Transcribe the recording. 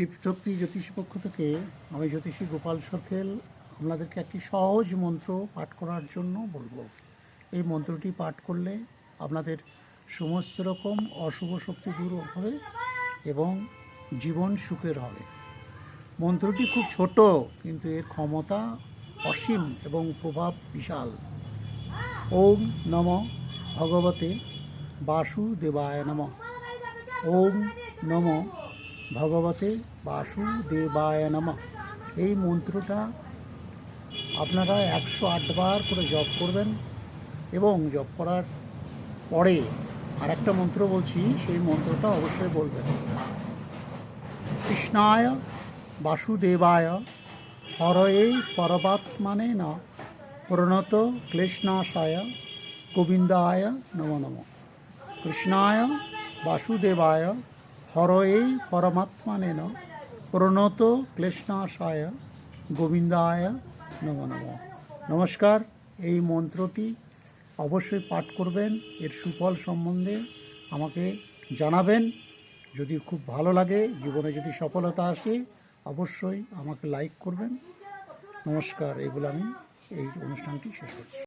শিবশক্তি জ্যোতিষ পক্ষ থেকে আমি জ্যোতিষী গোপাল সরকেল আপনাদেরকে একটি সহজ মন্ত্র পাঠ করার জন্য বলব। এই মন্ত্রটি পাঠ করলে আপনাদের সমস্ত রকম অশুভ শক্তি দূর হবে এবং জীবন সুখের হবে। মন্ত্রটি খুব ছোট, কিন্তু এর ক্ষমতা অসীম এবং প্রভাব বিশাল। ওম নম ভগবতে বাসুদেবায় নম। ওম নম ভগবতে বাসুদেবায় নম। এই মন্ত্রটা আপনারা একশো আটবার করে জপ করবেন এবং জপ করার পরে আরেকটা মন্ত্র বলছি, সেই মন্ত্রটা অবশ্যই বলবেন। কৃষ্ণায় বাসুদেবায় হরয়ে পরমাত্মানে না, প্রণত ক্লেশনাশায় গোবিন্দায় নম নম। কৃষ্ণায় বাসুদেবায় হরয়ে পরমাত্মানে ন প্রণত ক্লেশনাশায় গোবিন্দায় নম নম। নমস্কার, এই মন্ত্রটি অবশ্যই পাঠ করবেন, এর সুফল সম্বন্ধে আমাকে জানাবেন। যদি খুব ভালো লাগে, জীবনে যদি সফলতা আসে, অবশ্যই আমাকে লাইক করবেন। নমস্কার এইগুলো আমি এই অনুষ্ঠানটি শেষ করছি।